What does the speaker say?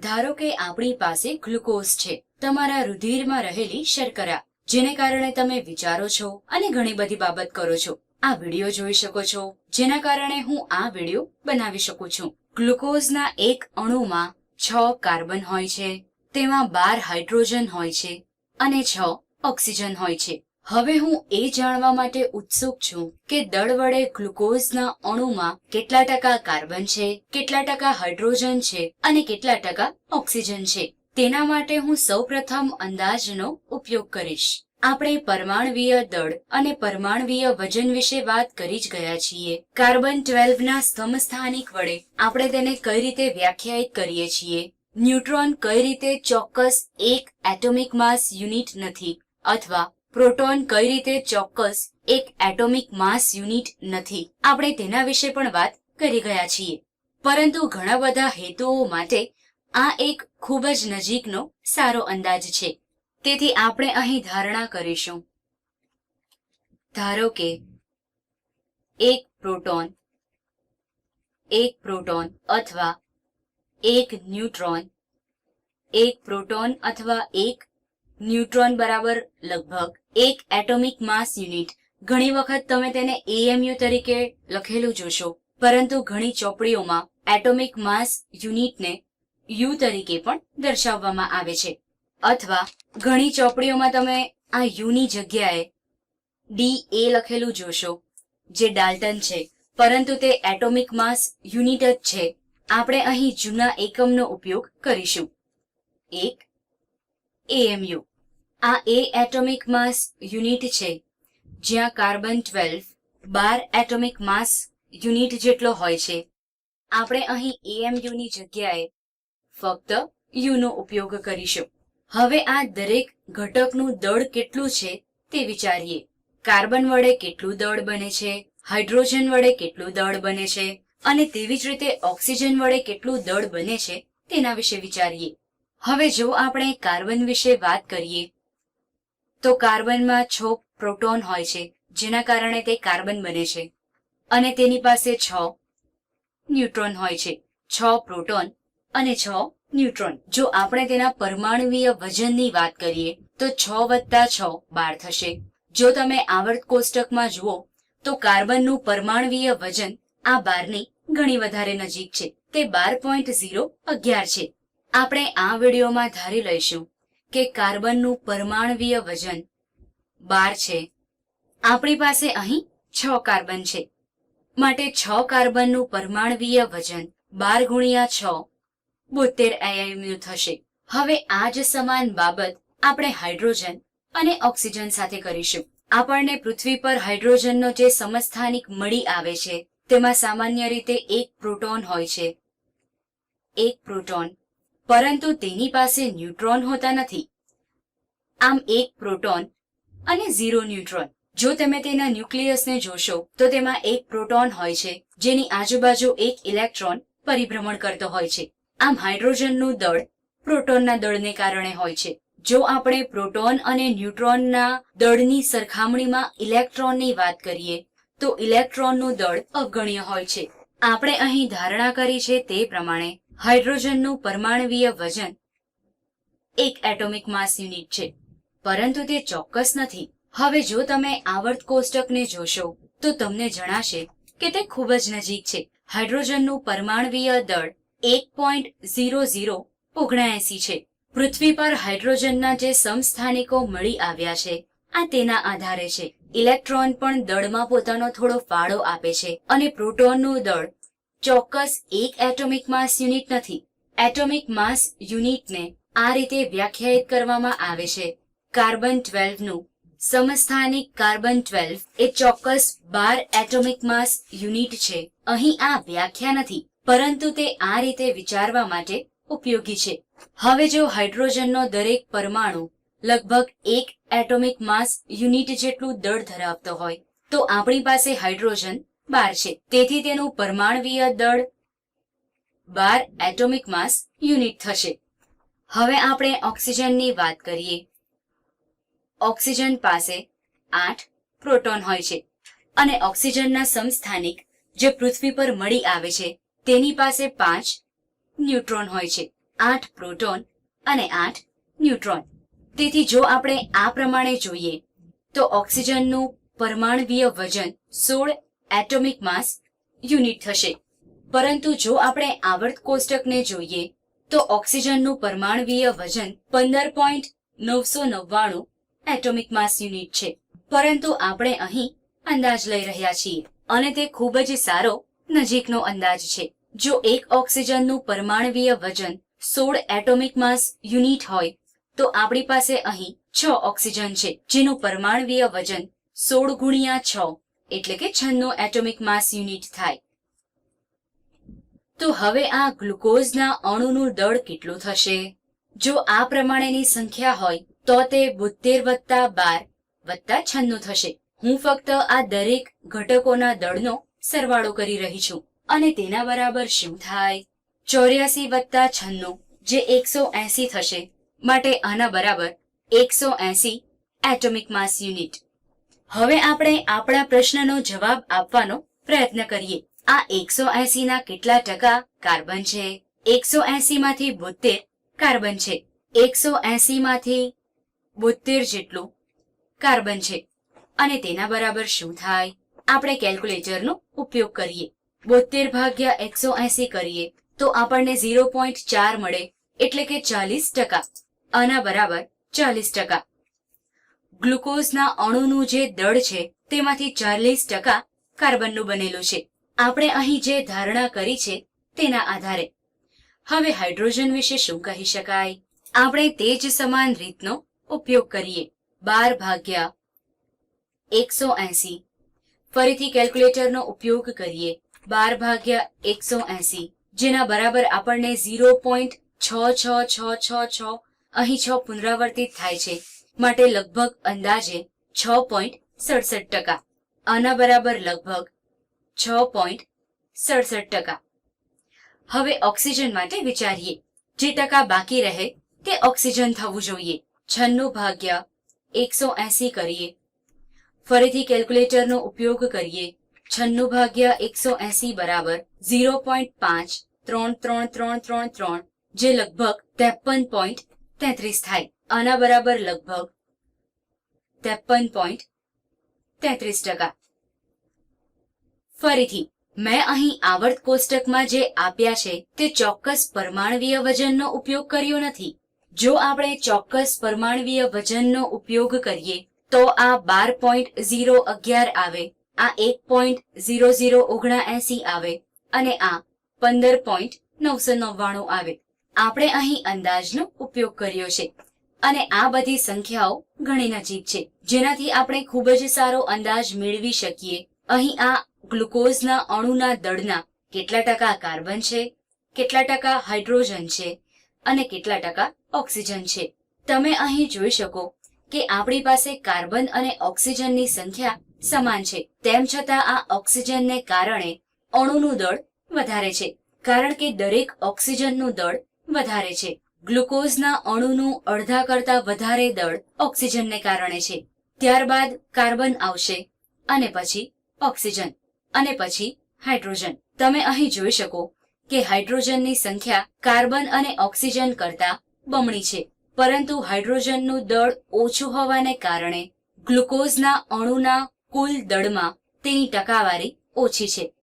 ધારો કે આપણી પાસે ગ્લુકોઝ છે, તમારા રુધિરમાં રહેલી શર્કરા, જેને કારણે તમે વિચારો છો અને ઘણી બધી બાબત કરો છો. આ વીડિયો જોઈ શકો છો, જેના કારણે હું આ વીડિયો બનાવી શકું છું. ગ્લુકોઝના એક અણુમાં છ કાર્બન હોય છે, તેમાં બાર હાઇડ્રોજન હોય છે અને છ ઓક્સિજન હોય છે. હવે હું એ જાણવા માટે ઉત્સુક છું કે દળ વડે ગ્લુકોઝના અણુમાં કેટલા ટકા કાર્બન છે, કેટલા ટકા હાઇડ્રોજન છે અને કેટલા ટકા ઓક્સિજન છે. તેના માટે હું સૌપ્રથમ અંદાજનો ઉપયોગ કરીશ. આપણે પરમાણવીય દળ અને પરમાણવીય વજન વિશે વાત કરી જ ગયા છીએ. કાર્બન ટ્વેલ્વ ના સમસ્થાનિક વડે આપણે તેને કઈ રીતે વ્યાખ્યાયિત કરીએ છીએ? ન્યુટ્રોન કઈ રીતે ચોક્કસ એક એટોમિક માસ યુનિટ નથી અથવા પ્રોટોન કઈ રીતે ચોક્કસ એક એટોમિક માસ યુનિટ નથી? આપણે તેના વિશે પણ વાત કરી ગયા છીએ. પરંતુ ઘણા બધા હેતુઓ માટે આ એક ખૂબ જ નજીકનો સારો અંદાજ છે. તેથી આપણે અહીં ધારણા કરીશું. ધારો કે, એક પ્રોટોન એક પ્રોટોન અથવા એક ન્યુટ્રોન, એક પ્રોટોન અથવા એક ન્યુટ્રોન બરાબર લગભગ એક એટોમિક માસ યુનિટ. ઘણી વખત તમે તેને એએમયુ તરીકે લખેલું જોશો, પરંતુ ઘણી ચોપડીઓમાં એટોમિક માસ યુનિટને યુ તરીકે પણ દર્શાવવામાં આવે છે. અથવા ઘણી ચોપડીઓમાં તમે આ યુની જગ્યાએ ડી એ લખેલું જોશો, જે ડાલ્ટન છે, પરંતુ તે એટોમિક માસ યુનિટ જ છે. આપણે અહીં જૂના એકમનો ઉપયોગ કરીશું. એક એએમયુ આ એ એટોમિક માસ યુનિટ છે, જ્યાં કાર્બન ટ્વેલ્વ બાર એટોમિક માસ યુનિટ જેટલો હોય છે. આપણે અહીં એએમયુની જગ્યાએ ફક્ત યુનો ઉપયોગ કરીશું. હવે આ દરેક ઘટકનું દળ કેટલું છે તે વિચારીએ. કાર્બન વડે કેટલું દળ બને છે, હાઇડ્રોજન વડે કેટલું દળ બને છે, અને તેવી જ રીતે ઓક્સિજન વડે કેટલું દળ બને છે તેના વિશે વિચારીએ. હવે જો આપણે કાર્બન વિશે વાત કરીએ તો કાર્બનમાં છ પ્રોટોન હોય છે, જેના કારણે તે કાર્બન બને છે. અને તેની પાસે છ ન્યુટ્રોન હોય છે, છ પ્રોટોન અને છ ન્યુટ્રોન. જો આપણે તેના પરમાણુવીય વજનની વાત કરીએ, તો છ વત્તા છ બાર થશે. જો તમે આવર્ત કોષ્ટકમાં જુઓ, તો કાર્બનનું પરમાણુવીય વજન આ બારની ઘણી વધારે નજીક છે. તે બાર પોઈન્ટ ઝીરો અગિયાર છે. આપણે આ વિડીયોમાં ધારી લઈશું કે કાર્બનનું પરમાણવીય વજન? બાર છે. આપણી પાસે અહીં છ કાર્બન છે. માટે છ કાર્બનનું પરમાણવીય વજન બાર ગુણ્યા છ. બોતેર એમયુ થશે. હવે આ જ સમાન બાબત આપણે હાઇડ્રોજન અને ઓક્સિજન સાથે કરીશું. આપણને પૃથ્વી પર હાઇડ્રોજનનો જે સમસ્થાનિક મળી આવે છે, તેમાં સામાન્ય રીતે એક પ્રોટોન હોય છે. એક પ્રોટોન પરંતુ તેની પાસે ન્યુટ્રોન હોતા નથી. આમ એક પ્રોટોન અને ઝીરો ન્યુટ્રોન. જો તમે તેના ન્યુક્લિયસને જોશો, તો તેમાં એક પ્રોટોન હોય છે, જેની આજુબાજુ એક ઇલેક્ટ્રોન પરિભ્રમણ કરતો હોય છે. આમ હાઇડ્રોજનનું દળ પ્રોટોનના દળને કારણે હોય છે. જો આપણે પ્રોટોન અને ન્યુટ્રોનના દળની સરખામણીમાં ઇલેક્ટ્રોનની વાત કરીએ, તો ઇલેક્ટ્રોનનું દળ અવગણ્ય હોય છે. આપણે અહીં ધારણા કરી છે તે પ્રમાણે હાઇડ્રોજનનું પરમાણવીય વજન એક એટોમિક માસ યુનિટ છે. પરંતુ તે ચોક્કસ નથી. હવે જો તમે આવર્ત કોષ્ટકને જોશો, તો તમને જણાશે કે તે ખૂબ જ નજીક છે. હાઇડ્રોજનનું પરમાણવીય દળ એક પોઈન્ટ ઝીરો ઝીરો ઓગણએસી છે. પૃથ્વી પર હાઇડ્રોજનના જે સમસ્થાનિકો મળી આવ્યા છે, આ તેના આધારે છે. ઇલેક્ટ્રોન પણ દળમાં પોતાનો થોડો ફાળો આપે છે અને પ્રોટોનનું દળ ચોક્કસ એક એટોમિક માસ યુનિટ નથી. એટોમિક માસ યુનિટને આ રીતે વ્યાખ્યાયિત કરવામાં આવે છે. કાર્બન ટ્વેલ્વનું સમસ્થાનિક કાર્બન ટ્વેલ્વ એ ચોક્કસ બાર એટોમિક માસ યુનિટ છે. અહીં આ વ્યાખ્યા નથી, પરંતુ તે આ રીતે વિચારવા માટે ઉપયોગી છે. હવે જો હાઇડ્રોજનનો દરેક પરમાણુ લગભગ એક એટોમિક માસ યુનિટ જેટલું દળ ધરાવતો હોય, તો આપણી પાસે હાઇડ્રોજન બાર છે. તેથી તેનું પરમાણવીય દળ બાર એટોમિક માસ યુનિટ થશે. હવે આપણે ઓક્સિજનની વાત કરીએ. ઓક્સિજન પાસે આઠ પ્રોટોન હોય છે. અને ઓક્સિજનના સમસ્થાનિક જે પૃથ્વી પર મળી આવે છે, તેની પાસે પાંચ ન્યુટ્રોન હોય છે. આઠ પ્રોટોન અને આઠ ન્યુટ્રોન. તેથી જો આપણે આ પ્રમાણે જોઈએ, તો ઓક્સિજનનું પરમાણવીય વજન સોળ એટોમિક માસ યુનિટ થશે. પરંતુ જો આપણે આવર્ત કોષ્ટકને જોઈએ, તો ઓક્સિજનનું પરમાણવીય વજન પંદર પોઈન્ટ નવસો નવ્વાણું એટોમિક માસ યુનિટ છે. પરંતુ આપણે અહીં અંદાજ લઈ રહ્યા છીએ અને તે ખૂબ જ સારો, નજીકનો અંદાજ છે. જો એક ઓક્સિજનનું પરમાણવીય વજન સોળ એટોમિક માસ યુનિટ હોય, તો આપણી પાસે અહીં છ ઓક્સિજન છે, જેનું પરમાણવીય વજન સોળ ગુણ્યા છ એટલે કે છન્નું એટોમિક માસ યુનિટ થાય. તો હવે આ ગ્લુકોઝના અણુનું દળ કેટલું થશે? જો આ પ્રમાણેની સંખ્યા હોય, તો તે બોતેર વત્તા બાર વત્તા છન્નું થશે. હું ફક્ત આ દરેક ઘટકોના દળનો સરવાળો કરી રહી છું. અને તેના બરાબર શું થાય? ચોર્યાસી વત્તા છન્નું, જે એકસો એસી થશે. માટે આના બરાબર એકસો એસી એટોમિક માસ યુનિટ. હવે આપણે આપણા પ્રશ્નનો જવાબ આપવાનો પ્રયત્ન કરીએ. આ એકસો એસી ના કેટલા ટકા કાર્બન છે? એકસો એસી માંથી બોતેર કાર્બન છે. એકસો એસી માંથી બોતેર જેટલું કાર્બન છે. અને તેના બરાબર શું થાય? આપણે કેલ્ક્યુલેટરનો ઉપયોગ કરીએ. બોતેર ભાગ્યા એકસો એસી કરીએ તો આપણને ઝીરો પોઈન્ટ ચાર મળે, એટલે કે ચાલીસ ટકા. આના બરાબર ચાલીસ ટકા. ગ્લુકોઝના અણુનું જે દળ છે, તેમાંથી ચાલીસ ટકા કાર્બનનું બનેલું છે. આપણે અહીં જે ધારણા કરી છે, તેના આધારે. હવે હાઇડ્રોજન વિશે શું કહી શકાય? આપણે તે જ સમાન રીતનો ઉપયોગ કરીએ. બાર ભાગ્યા એકસો એસી. ફરીથી કેલ્ક્યુલેટરનો ઉપયોગ કરીએ. બાર ભાગ્યા એકસો એસી, જેના બરાબર આપણને ઝીરો પોઈન્ટ છ છ છ છ છ અહીં છ પુનરાવર્તિત થાય છે. માટે લગભગ અંદાજે છ પોઈન્ટ સડસઠ ટકા. આના બરાબર લગભગ છ પોઈન્ટ સડસઠ ટકા. હવે ઓક્સિજન માટે વિચારીએ, જે ટકા બાકી રહે તે ઓક્સિજન થવું જોઈએ. છન્નું ભાગ્યા એકસો એસી કરીએ. ફરીથી કેલ્ક્યુલેટરનો ઉપયોગ કરીએ. છન્નું ભાગ્યા એકસો એસી બરાબર ઝીરો પોઈન્ટ પાંચ ત્રણ ત્રણ ત્રણ ત્રણ ત્રણ, જે લગભગ ત્રેપન પોઈન્ટ તેત્રીસ થાય. આના બરાબર લગભગ ત્રેપન પોઈન્ટ તેત્રીસ ટકા. ફરીથી, મેં અહીં આવર્ત કોષ્ટકમાં જે આપ્યા છે તે ચોક્કસ પરમાણવીય વજનનો ઉપયોગ કર્યો નથી. જો આપણે ચોક્કસ પરમાણવીય વજનનો ઉપયોગ કરીએ, તો આ બાર પોઈન્ટ ઝીરો અગિયાર આવે, આ એક પોઈન્ટ ઝીરો ઝીરો ઓગણા એસી આવે, અને આ પંદર પોઈન્ટ નવસો નવ્વાણું આવે. આપણે અહીં અંદાજનો ઉપયોગ કર્યો છે. અને આ બધી સંખ્યાઓ ઘણી નજીક છે. જેનાથી આપણે ખૂબ જ સારો અંદાજ મેળવી શકીએ. અહીં આ ગ્લુકોઝના અણુના દળના કેટલા ટકા કાર્બન છે, કેટલા ટકા હાઇડ્રોજન છે અને કેટલા ટકા ઓક્સિજન છે. તમે અહીં જોઈ શકો કે આપણી પાસે કાર્બન અને ઓક્સિજનની સંખ્યા સમાન છે. તેમ છતાં આ ઓક્સિજનને કારણે અણુનું દળ વધારે છે. કારણ કે દરેક ઓક્સિજનનું દળ વધારે છે. ગ્લુકોઝના અણુનું અડધા કરતા વધારે દળ ઓક્સિજનને કારણે છે. ત્યારબાદ કાર્બન આવશે અને પછી ઓક્સિજન અને પછી હાઇડ્રોજન. તમે અહીં જોઈ શકો કે હાઇડ્રોજનની સંખ્યા કાર્બન અને ઓક્સિજન કરતા બમણી છે. પરંતુ હાઇડ્રોજનનું દળ ઓછું હોવાને કારણે ગ્લુકોઝના અણુના કુલ દળમાં તેની ટકાવારી ઓછી છે.